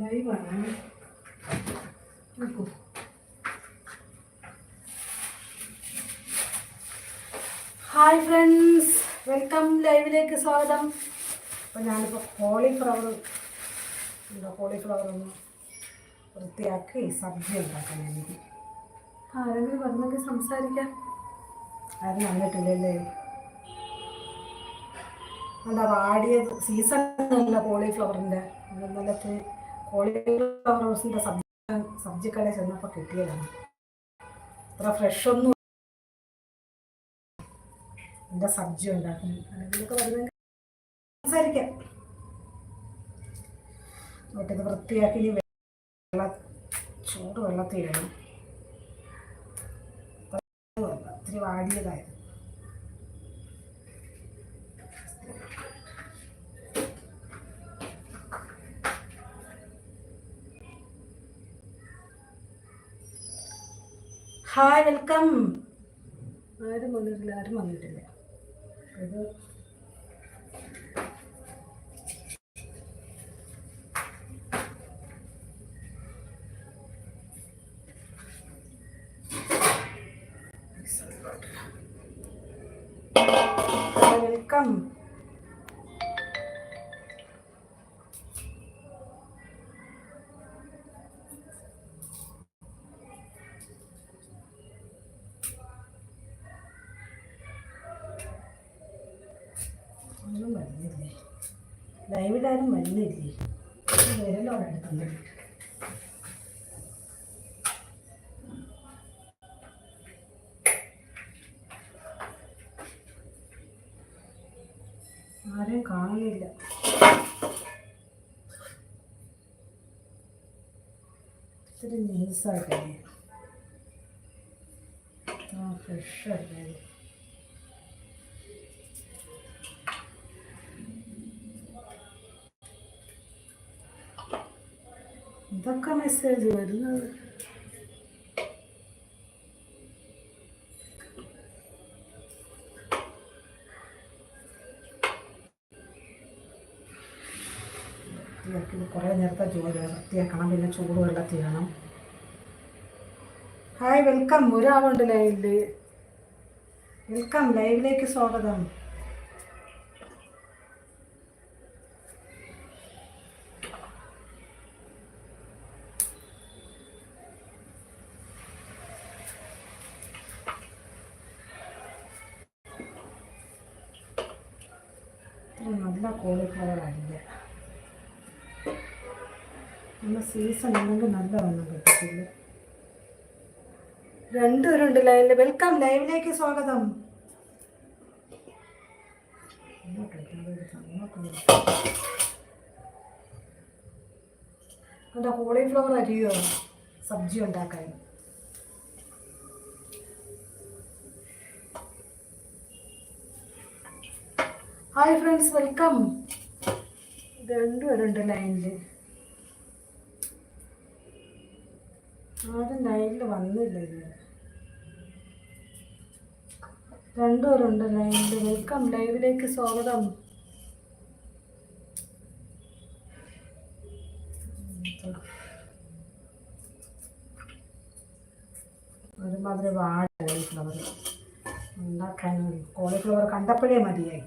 ലൈവാണ്. നോക്കൂ. Hi friends welcome ലൈവിലേക്ക് സ്വാഗതം. അപ്പോൾ ഞാനിപ്പോൾ കോളിഫ്ലവർ എന്താ കോളിഫ്ലവർ ഒന്ന് വൃത്തിയാക്കി സബ്ജി ഉണ്ടാക്കാൻ എനിക്ക് ആരെങ്കിലും വന്നെങ്കിൽ സംസാരിക്കാം. ആരും വന്നിട്ടില്ലല്ലേ എന്താ വാടിയത് സീസൺ അല്ല കോളിഫ്ലവറിന്റെ നല്ല കോളിഫ്ലവർ റോസിന്റെ സബ്ജി സബ്ജി കടയിൽ ചെന്നപ്പോൾ കിട്ടിയതാണ് അത്ര ഫ്രഷ് ഒന്നും എന്റെ സബ്ജി ഉണ്ടാക്കുന്നു അല്ലെങ്കിലൊക്കെ വരുന്നെങ്കിൽ സംസാരിക്കാം എന്നിട്ട് ഇത് വൃത്തിയാക്കി വെള്ള ചൂട് വെള്ളത്തിൽ ഇടണം ഒത്തിരി വാടിയതായിരുന്നു ഹായ് വെൽക്കം ആരും വന്നിട്ടില്ല ആരും വന്നിട്ടില്ല. കാണുന്നില്ല ഇത്തിരി ന്യൂസായിട്ടല്ലേ ആ ഫ്രഷ് അല്ലേ ഇതൊക്കെ മെസ്സേജ് വരുന്നത്. കുറേ നേരത്തെ ജോലി വൃത്തിയാക്കണം പിന്നെ ചൂട് വെള്ളത്തിൽ ഇടണം ഹായ് വെൽക്കം. ഒരാളുണ്ട് ലൈവിൽ. വെൽക്കം ലൈവിലേക്ക് സ്വാഗതം. നല്ല കോളിഫ്ലവർ അല്ല സീസൺ ഉണ്ടെങ്കിൽ നല്ല ഒന്നും കിട്ടത്തില്ല രണ്ടുപേരുണ്ട് ലൈവിൽ. വെൽക്കം ലൈവിലേക്ക് സ്വാഗതം. എന്താ കോളിഫ്ലവർ അരിയോ? സബ്ജി ഉണ്ടാക്കാൻ. ഹായ് ഫ്രണ്ട്സ് വെൽക്കം രണ്ടുപേരുണ്ട് ലൈനിൽ ആരും ലൈനിൽ വന്നില്ല ഇതുവരെ രണ്ടുപേരുണ്ട്. ലൈനിൽ വെൽക്കം. ലൈവിലേക്ക് സ്വാഗതം. ഒരുമാതിരി വാഴ കോളിഫ്ലവർ ഉണ്ടാക്കാൻ കോളിഫ്ലവർ കണ്ടപ്പോഴേ മതിയായി.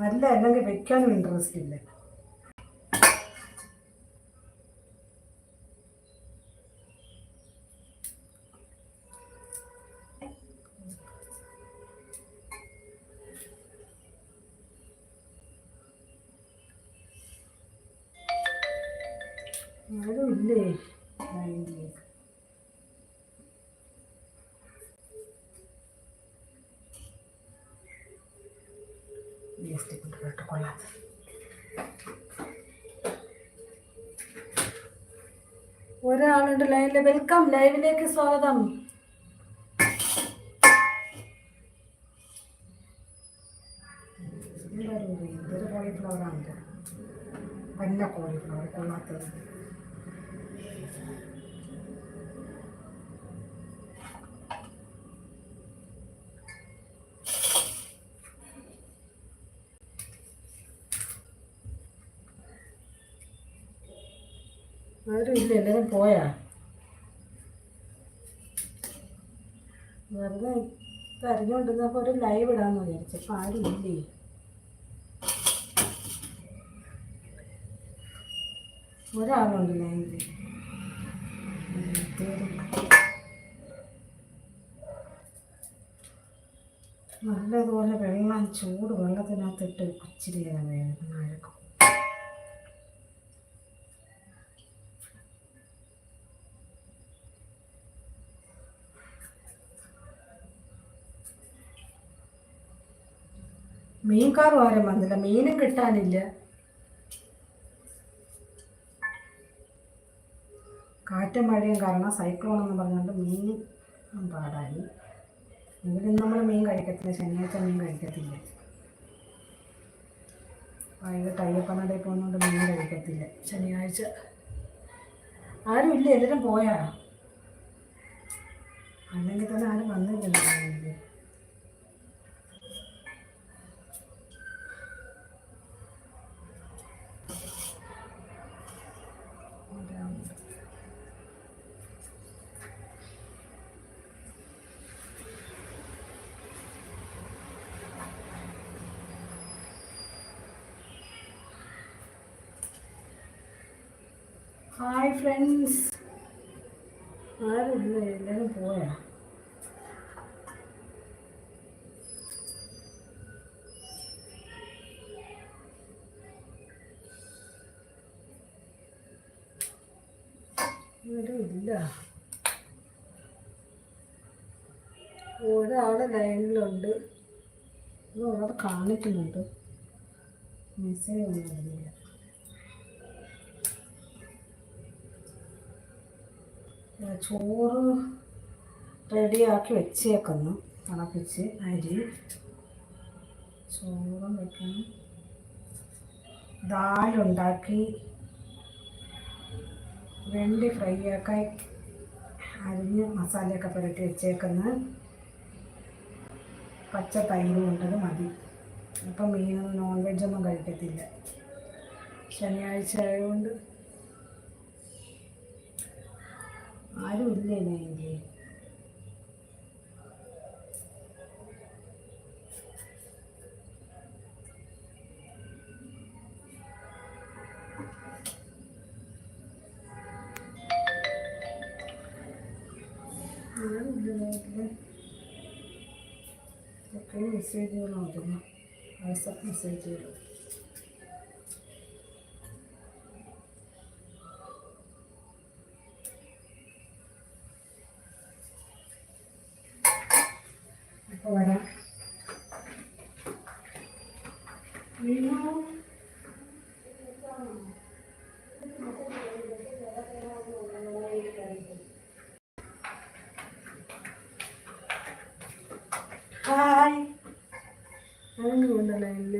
നല്ല അല്ലെങ്കിൽ വെക്കാനും ഇൻട്രസ്റ്റ് ഇല്ല. ഒരാളുണ്ട് ലൈവിൽ. വെൽക്കം ലൈവിലേക്ക് സ്വാഗതം. കോളിഫ്ലവർ ആണ് പന്ന കോളിഫ്ലവർ കൊള്ളാത്തത്. ആരും ഇല്ല എല്ലാവരും പോയാ? വെറുതെ കരഞ്ഞുകൊണ്ടിരുന്നപ്പോൾ ഒരു ലൈവ് ഇടാന്ന് വിചാരിച്ചപ്പോൾ ആരും ഇല്ലേ? ഒരാളുണ്ട് ലൈവിൽ നല്ലതുപോലെ വെള്ളം ചൂട് വെള്ളത്തിനകത്തിട്ട് ഇച്ചിരി നേരം വേണം അഴക്കും മീൻകാരും ആരും വന്നില്ല. മീനും കിട്ടാനില്ല. കാറ്റും മഴയും കാരണം സൈക്ലോൺ എന്ന് പറഞ്ഞുകൊണ്ട് മീൻ പാടായി. എങ്കിലും നമ്മൾ മീൻ കഴിക്കത്തില്ല. ശനിയാഴ്ച മീൻ കഴിക്കത്തില്ല. വൈകിട്ട് അയ്യപ്പനടയിൽ പോകുന്നതുകൊണ്ട് മീൻ കഴിക്കത്തില്ല. ശനിയാഴ്ച ആരും ഇല്ല. എല്ലാവരും പോയാ. അല്ലെങ്കിൽ തന്നെ ആരും വന്നില്ല ഹായ് ഫ്രണ്ട്സ് ആരും എല്ലാവരും പോയാ? ഇല്ല. ഒരാൾ ലൈനിലുണ്ട്. ഇത് കാണിക്കുന്നുണ്ട്. മെസ്സേജ് ഒന്നും വരുന്നില്ല ചോറ് റെഡിയാക്കി വെച്ചേക്കുന്നു. തിളപ്പിച്ച് അരി. ചോറും വെക്കണം. ദാലുണ്ടാക്കി. വെണ്ടി ഫ്രൈ ആക്കി അരിഞ്ഞ് മസാലയൊക്കെ പുരട്ടി വെച്ചേക്കുന്നു. പച്ച തൈരും ഉണ്ടത് മതി. അപ്പം മീനൊന്നും നോൺ വെജൊന്നും കഴിക്കത്തില്ല. ശനിയാഴ്ച ആയതുകൊണ്ട് ആരും ഇല്ലേ എനിക്ക് ഒക്കെ മെസ്സേജുകൾ നോക്കുന്നു. വാട്സപ്പ് മെസ്സേജുകൾ അപ്പോൾ വരാം വീണു ഹായ് അതൊന്നും ഉണ്ടല്ലോ ഇല്ല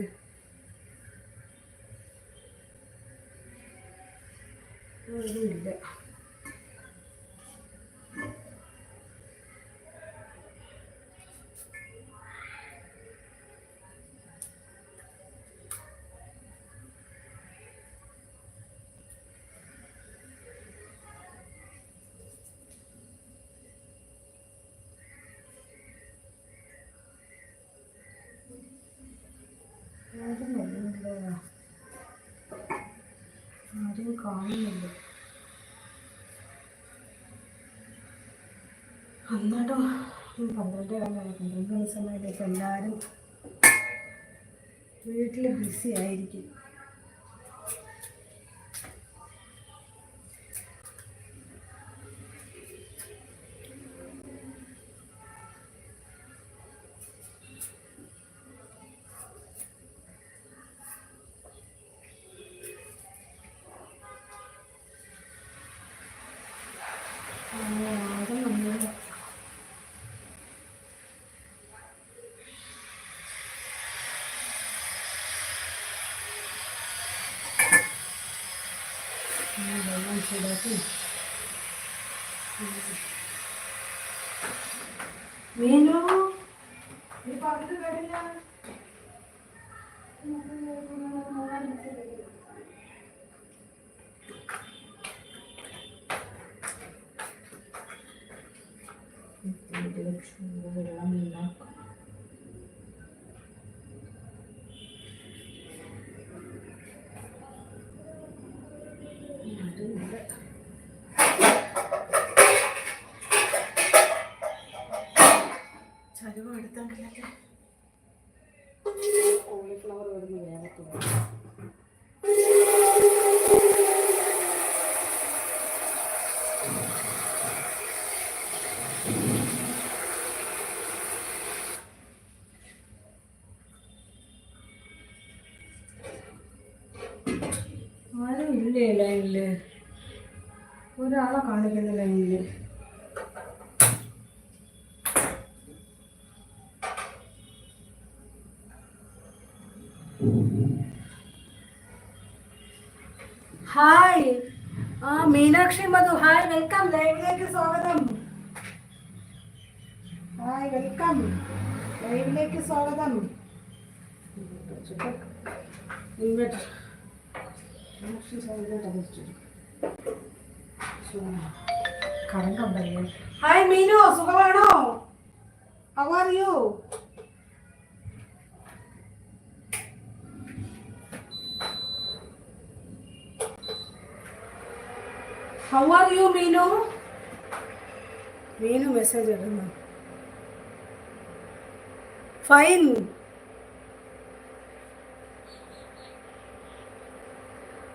ഇല്ല. ആരും കാണുന്നില്ല. അന്നാട്ടോ പന്ത്രണ്ട് കാലമായി പന്ത്രണ്ട് ദിവസമായിട്ട് എല്ലാവരും വീട്ടിൽ ബിസി ആയിരിക്കും. വെള്ളം ചൂടാക്കി മീനു ഈ പകുതി വരില്ല Thank you. കരുവ എടുത്തെങ്കിലല്ലേ കോളിഫ്ലവർ വരുന്ന വേഗത്തില്ല ഹായ് ആ മീനാക്ഷി മധു. ഹായ് വെൽക്കം ലൈവിലേക്ക് സ്വാഗതം. ഹായ് വെൽക്കം ലൈവിലേക്ക് സ്വാഗതം. ഇൻവെർട്ടർ കറണ്ട് ഉണ്ടല്ലേ ഹായ് മീനു. സുഖമാണോ? How are you how are you Meenu Meenu message ഇടുന്നു ഫൈൻ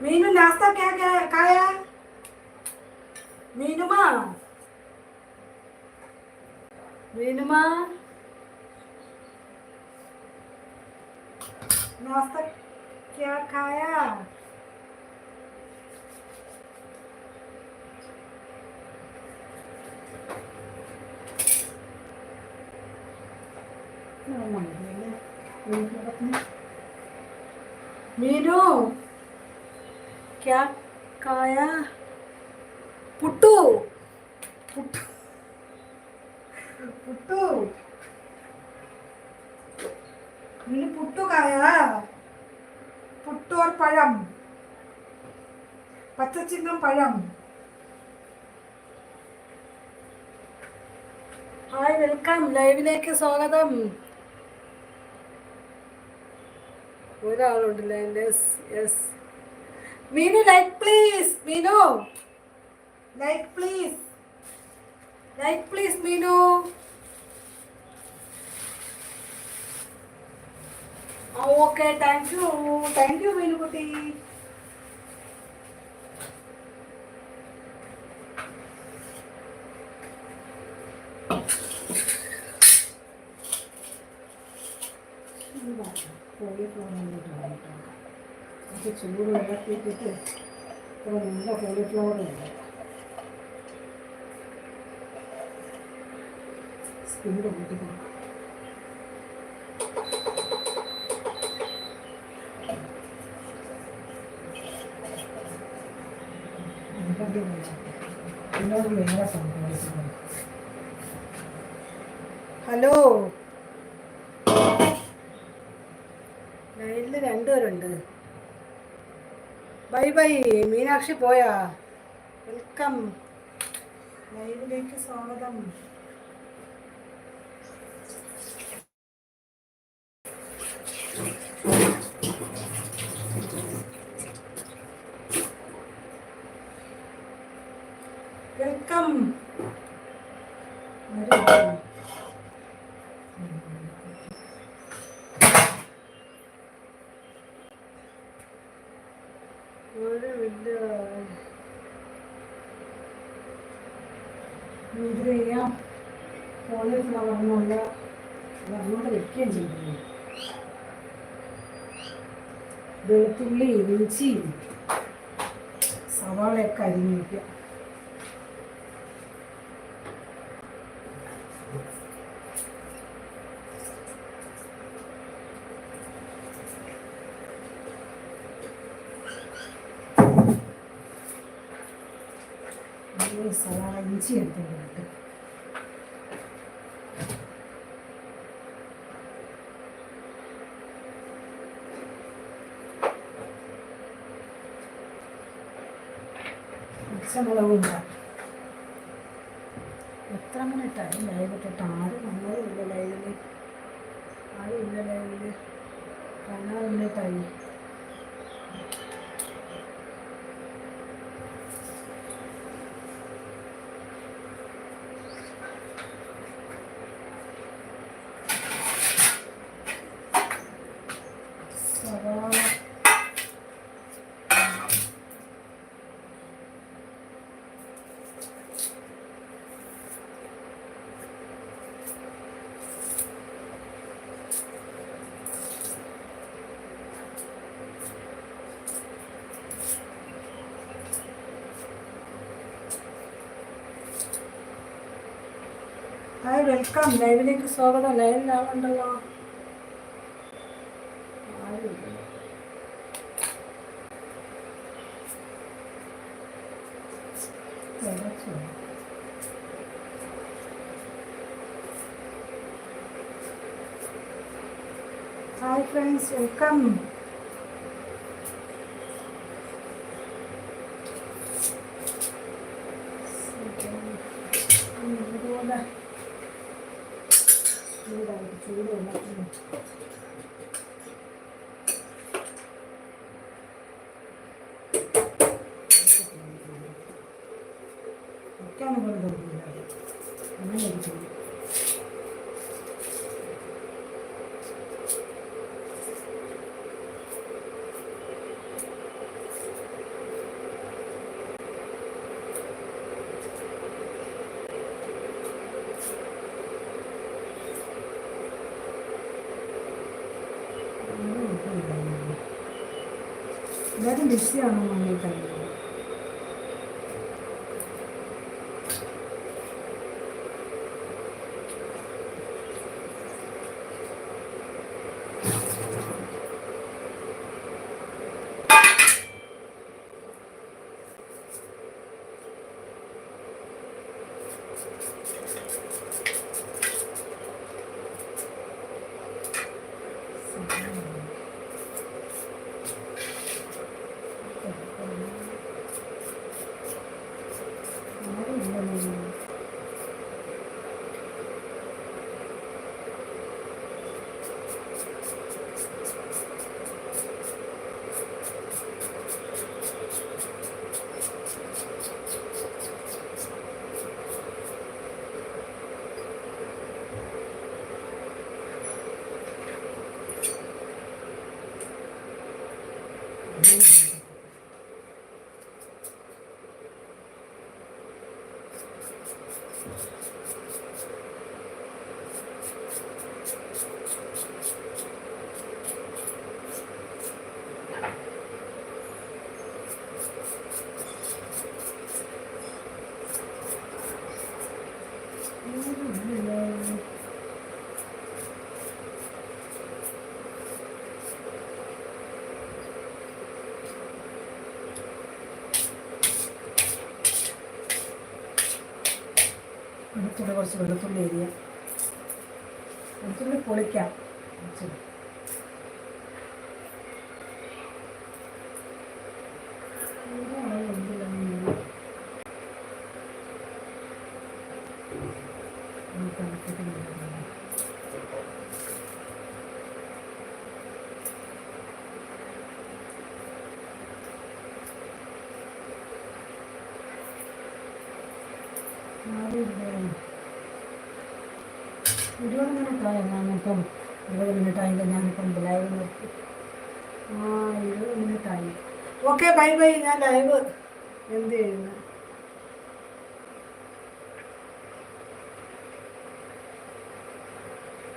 मीनू नाश्ता क्या क्या खाया मीनू माँ मीनू माँ नाश्ता क्या खाया मीनू क्या खाया पुट्टू पुट्टू पुट्टू मैंने पुट्टू खाया പുട്ട് ഓർ പഴം. പച്ചച്ചിങ്ങം പഴം. Hi welcome. ലൈവിലേക്ക് സ്വാഗതം. ഒരാളുണ്ട് line yes yes Minu, like please. Minu. Like please. Like please, Minu. Oh, okay, thank you. Thank you, ഇത് ചൂട് വെള്ളത്തിട്ടിട്ട് ഇത്ര നല്ല കോളിഫ്ലവർ ഉണ്ട്. സ്പീഡ് കൂട്ടിക്കണം ഹലോ. ലൈനിൽ രണ്ടുപേരുണ്ട്. ബൈ ബൈ മീനാക്ഷി പോയാ. വെൽക്കം. ലൈവിലേക്ക് സ്വാഗതം വെൽക്കം ഒരു വലിയ ഇത് ചെയ്യാം. വെക്കുകയും ചെയ്യുന്നു വെളുത്തുള്ളി ഇഞ്ചി സവാളയൊക്കെ അരിഞ്ഞ് വയ്ക്കുക ഈ സവാള ഇഞ്ചി എടുത്തിട്ട് പച്ചമുളകും എത്ര മിനിറ്റായി ലൈവിട്ടിട്ട് ആരും വന്നതുമില്ല ലൈവിൽ ആരും ഇല്ല ലൈവിൽ പതിനാറ് മിനിറ്റായി ഹായ് വെൽക്കം. ലൈവിലേക്ക് സ്വാഗതം. ലൈവിൽ ആളുണ്ടല്ലോ. Hi friends. വെൽക്കം. എല്ലാവരും ബിസിയാണോ മമ്മിക്കറിയില്ല കുറച്ച് വെളുത്തുള്ളി എരിയ വെളുത്തുള്ളി പൊളിക്കാം കുറച്ച്. ഇതാണ് എന്തിലാണ് ഈ കണക്കിന് ഇടുന്നത്. ആരും ഇല്ല. ഇരുപത് മിനിറ്റായി ഞാനിപ്പം ഇരുപത് മിനിറ്റായി ഞാനിപ്പം ലൈവ് നിർത്തി. ആ ഇരുപത് മിനിറ്റായി ഓക്കെ ബൈ ബൈ ഞാൻ ലൈവ് എന്ത് ചെയ്യുന്നു?